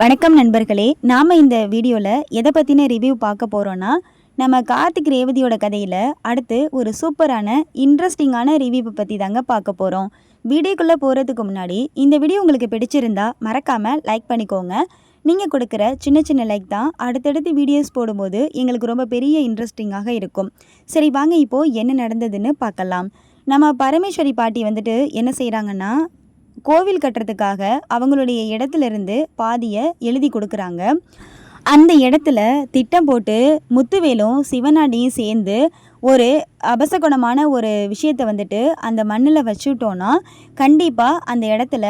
வணக்கம் நண்பர்களே நாம் இந்த வீடியோவில் எதை பற்றின ரிவ்யூ பார்க்க போகிறோன்னா நம்ம கார்த்திக் ரேவதியோட கதையில் அடுத்து ஒரு சூப்பரான இன்ட்ரெஸ்டிங்கான ரிவ்யூவை பற்றி தாங்க பார்க்க போகிறோம் வீடியோக்குள்ளே போகிறதுக்கு முன்னாடி இந்த வீடியோ உங்களுக்கு பிடிச்சிருந்தா மறக்காமல் லைக் பண்ணிக்கோங்க. நீங்கள் கொடுக்குற சின்ன சின்ன லைக் தான் அடுத்தடுத்து வீடியோஸ் போடும்போது எங்களுக்கு ரொம்ப பெரிய இன்ட்ரெஸ்டிங்காக இருக்கும். சரி வாங்க இப்போது என்ன நடந்ததுன்னு பார்க்கலாம். நம்ம பரமேஸ்வரி பாட்டி வந்துட்டு என்ன செய்கிறாங்கன்னா கோவில் கட்டுறதுக்காக அவங்களுடைய இடத்துலேருந்து பாதியை எழுதி கொடுக்குறாங்க. அந்த இடத்துல திட்டம் போட்டு முத்துவேலும் சிவனாடியும் சேர்ந்து ஒரு அபசகுணமான ஒரு விஷயத்தை வந்துட்டு அந்த மண்ணில் வச்சுட்டோன்னா கண்டிப்பாக அந்த இடத்துல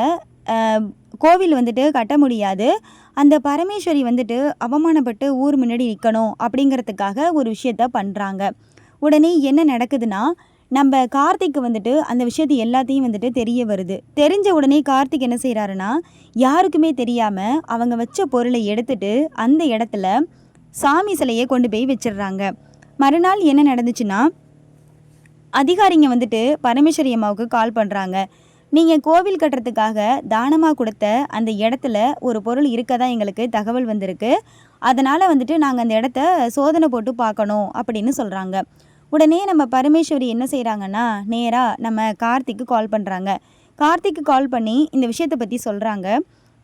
கோவில் வந்துட்டு கட்ட முடியாது. அந்த பரமேஸ்வரி வந்துட்டு அவமானப்பட்டு ஊர் முன்னாடி நிற்கணும் அப்படிங்கிறதுக்காக ஒரு விஷயத்த பண்ணுறாங்க உடனே என்ன நடக்குதுன்னா நம்ம கார்த்திக் வந்துட்டு அந்த விஷயத்து எல்லாத்தையும் வந்துட்டு தெரிய வருது. தெரிஞ்ச உடனே கார்த்திக் என்ன செய்கிறாருன்னா யாருக்குமே தெரியாமல் அவங்க வச்ச பொருளை எடுத்துட்டு அந்த இடத்துல சாமி சிலையை கொண்டு போய் வச்சிடுறாங்க. மறுநாள் என்ன நடந்துச்சுன்னா அதிகாரிங்க வந்துட்டு பரமேஸ்வரி அம்மாவுக்கு கால் பண்ணுறாங்க நீங்கள் கோவில் கட்டுறதுக்காக தானமாக கொடுத்த அந்த இடத்துல ஒரு பொருள் இருக்கதா எங்களுக்கு தகவல் வந்திருக்கு. அதனால் வந்துட்டு நாங்கள் அந்த இடத்த சோதனை போட்டு பார்க்கணும் அப்படின்னு சொல்கிறாங்க உடனே நம்ம பரமேஸ்வரி என்ன செய்கிறாங்கன்னா நேராக நம்ம கார்த்திக்கு கால் பண்ணுறாங்க கார்த்திக்கு கால் பண்ணி இந்த விஷயத்தை பற்றி சொல்கிறாங்க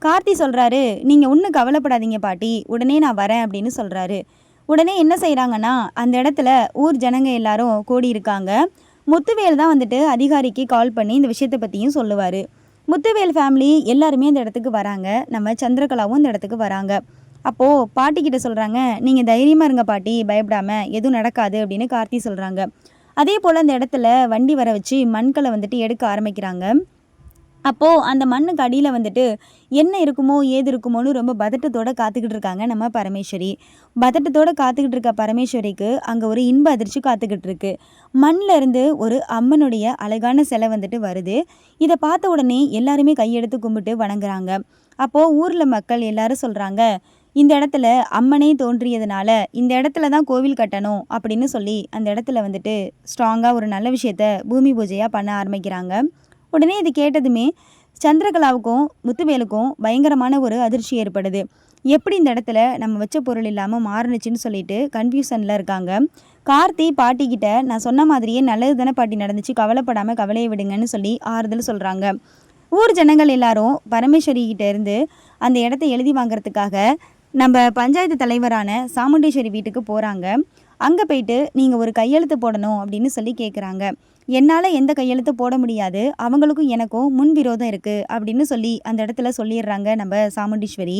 கார்த்தி சொல்கிறாரு நீங்கள் ஒன்றும் கவலைப்படாதீங்க பாட்டி உடனே நான் வரேன் அப்படின்னு சொல்கிறாரு உடனே என்ன செய்கிறாங்கன்னா அந்த இடத்துல ஊர் ஜனங்க எல்லாரும் கூடி இருக்காங்க முத்துவேல் தான் வந்துட்டு அதிகாரிக்கு கால் பண்ணி இந்த விஷயத்தை பற்றியும் சொல்லுவார். முத்துவேல் ஃபேமிலி எல்லாருமே இந்த இடத்துக்கு வராங்க. நம்ம சந்திரகலாவும் இந்த இடத்துக்கு வராங்க. அப்போது பாட்டிக்கிட்ட சொல்கிறாங்க நீங்கள் தைரியமாக இருங்க பாட்டி பயப்படாமல் எதுவும் நடக்காது அப்படின்னு கார்த்தி சொல்கிறாங்க அதே போல் அந்த இடத்துல வண்டி வர வச்சு மண்களை வந்துட்டு எடுக்க ஆரம்பிக்கிறாங்க. அப்போது அந்த மண்ணுக்கு அடியில் வந்துட்டு என்ன இருக்குமோ ஏது இருக்குமோன்னு ரொம்ப பதட்டத்தோடு காத்துக்கிட்டு இருக்காங்க நம்ம பரமேஸ்வரி. பதட்டத்தோடு காத்துக்கிட்டு இருக்க பரமேஸ்வரிக்கு அங்கே ஒரு இன்ப அதிர்ச்சி காத்துக்கிட்டு இருக்கு. மண்ணில் இருந்து ஒரு அம்மனுடைய அழகான சிலை வந்துட்டு வருது. இதை பார்த்த உடனே எல்லாருமே கையெடுத்து கும்பிட்டு வணங்குறாங்க. அப்போது ஊரில் மக்கள் எல்லாரும் சொல்கிறாங்க இந்த இடத்துல அம்மனே தோன்றியதுனால இந்த இடத்துல தான் கோவில் கட்டணும் அப்படின்னு சொல்லி அந்த இடத்துல வந்துட்டு ஸ்ட்ராங்காக ஒரு நல்ல விஷயத்த பூமி பூஜையாக பண்ண ஆரம்பிக்கிறாங்க. உடனே இது கேட்டதுமே சந்திரகலாவுக்கும் முத்துவேலுக்கும் பயங்கரமான ஒரு அதிர்ச்சி ஏற்படுது. எப்படி இந்த இடத்துல நம்ம வச்ச பொருள் இல்லாமல் மாறுனுச்சுன்னு சொல்லிட்டு கன்ஃபியூஷனில் இருக்காங்க. கார்த்தி பாட்டிக்கிட்ட நான் சொன்ன மாதிரியே நல்லது தானே பாட்டி நடந்துச்சு கவலைப்படாமல் கவலையை விடுங்கன்னு சொல்லி ஆறுதல் சொல்கிறாங்க ஊர் ஜனங்கள் எல்லாரும் பரமேஸ்வரி கிட்ட இருந்து அந்த இடத்த எழுதி வாங்குறதுக்காக நம்ம பஞ்சாயத்து தலைவரான சாமுண்டேஸ்வரி வீட்டுக்கு போகிறாங்க அங்கே போயிட்டு நீங்கள் ஒரு கையெழுத்து போடணும் அப்படின்னு சொல்லி கேட்குறாங்க என்னால் எந்த கையெழுத்து போட முடியாது. அவங்களுக்கும் எனக்கும் முன் விரோதம் இருக்குது அப்படின்னு சொல்லி அந்த இடத்துல சொல்லிடுறாங்க நம்ம சாமுண்டீஸ்வரி.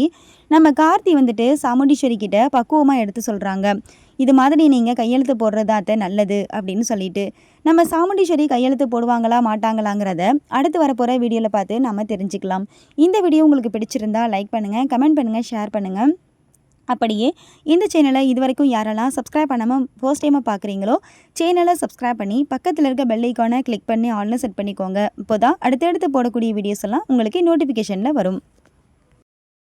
நம்ம கார்த்தி வந்துட்டு சாமுண்டீஸ்வரி கிட்ட பக்குவமாக எடுத்து சொல்கிறாங்க இது மாதிரி நீங்கள் கையெழுத்து போடுறதாத்த நல்லது அப்படின்னு சொல்லிட்டு. நம்ம சாமுண்டீஸ்வரி கையெழுத்து போடுவாங்களா மாட்டாங்களாங்கிறத அடுத்து வரப்போகிற வீடியோவில் பார்த்து நம்ம தெரிஞ்சுக்கலாம். இந்த வீடியோ உங்களுக்கு பிடிச்சிருந்தா லைக் பண்ணுங்கள் கமெண்ட் பண்ணுங்கள் ஷேர் பண்ணுங்கள் அப்படியே இந்த சேனலை இது வரைக்கும் யாரெல்லாம் சப்ஸ்கிரைப் பண்ணாமல் ஃபர்ஸ்ட் டைமாக பார்க்குறீங்களோ சேனலை சப்ஸ்கிரைப் பண்ணி பக்கத்தில் இருக்க பெல் ஐக்கானை கிளிக் பண்ணி ஆன்லைன் செட் பண்ணிக்கோங்க. இப்போ தான் அடுத்தடுத்து போடக்கூடிய வீடியோஸ் எல்லாம் உங்களுக்கு நோட்டிஃபிகேஷனில் வரும்.